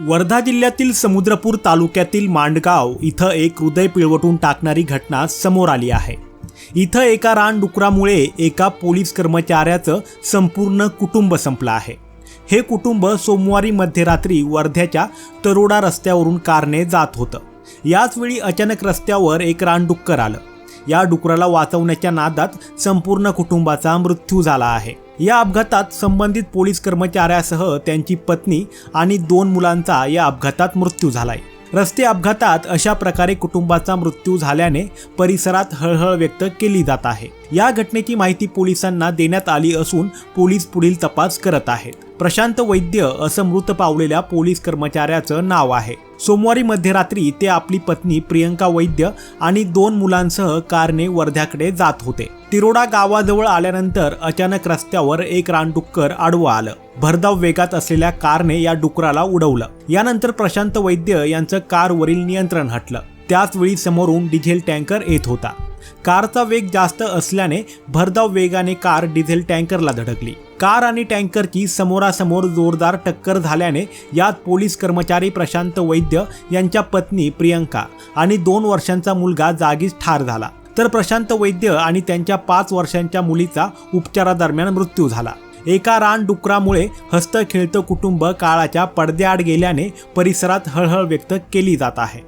वर्धा जिल्ह्यातील समुद्रपूर तालुक्यातील मांडगाव इथं एक हृदय पिळवटून टाकणारी घटना समोर आली आहे. इथं एका रानडुकरामुळे एका पोलीस कर्मचाऱ्याचं संपूर्ण कुटुंब संपलं आहे. हे कुटुंब सोमवारी मध्यरात्री वर्ध्याच्या तरोडा रस्त्यावरून कारने जात होतं. याचवेळी अचानक रस्त्यावर एक रानडुक्कर आलं. या डुकराला वाचवण्याच्या नादात संपूर्ण कुटुंबाचा मृत्यू झाला आहे. या अपघातात संबंधित पोलीस कर्मचाऱ्यासह त्यांची पत्नी आणि दोन मुलांचा या अपघातात मृत्यू झालाय. रस्ते अपघातात अशा प्रकारे कुटुंबाचा मृत्यू झाल्याने परिसरात हळहळ व्यक्त केली जात आहे. या घटनेची माहिती पोलिसांना देण्यात आली असून पोलीस पुढील तपास करत आहेत. प्रशांत वैद्य असं मृत पावलेल्या पोलीस कर्मचाऱ्याचं नाव आहे. सोमवारी मध्यरात्री ते आपली पत्नी प्रियंका वैद्य आणि दोन मुलांसह कारने वर्ध्याकडे जात होते. तिरोडा गावाजवळ आल्यानंतर अचानक रस्त्यावर एक रानडुक्कर आडवं आलं. भरधाव वेगात असलेल्या कारने या डुकराला उडवलं. यानंतर प्रशांत वैद्य यांचं कारवरील नियंत्रण हटलं. त्याच वेळी समोरून डिझेल टँकर येत होता. कारचा वेग जास्त असल्याने भरधाव वेगाने कार डिझेल टँकरला धडकली. कार आणि टँकरची समोरासमोर जोरदार टक्कर झाल्याने यात पोलीस कर्मचारी प्रशांत वैद्य यांच्या पत्नी प्रियंका आणि दोन वर्षांचा मुलगा जागीच ठार झाला. तर प्रशांत वैद्य आणि त्यांच्या पाच वर्षांच्या मुलीचा उपचारादरम्यान मृत्यू झाला. एका रानडुकरामुळे हस्त खेळतं कुटुंब काळाच्या पडद्याआड गेल्याने परिसरात हळहळ व्यक्त केली जात आहे.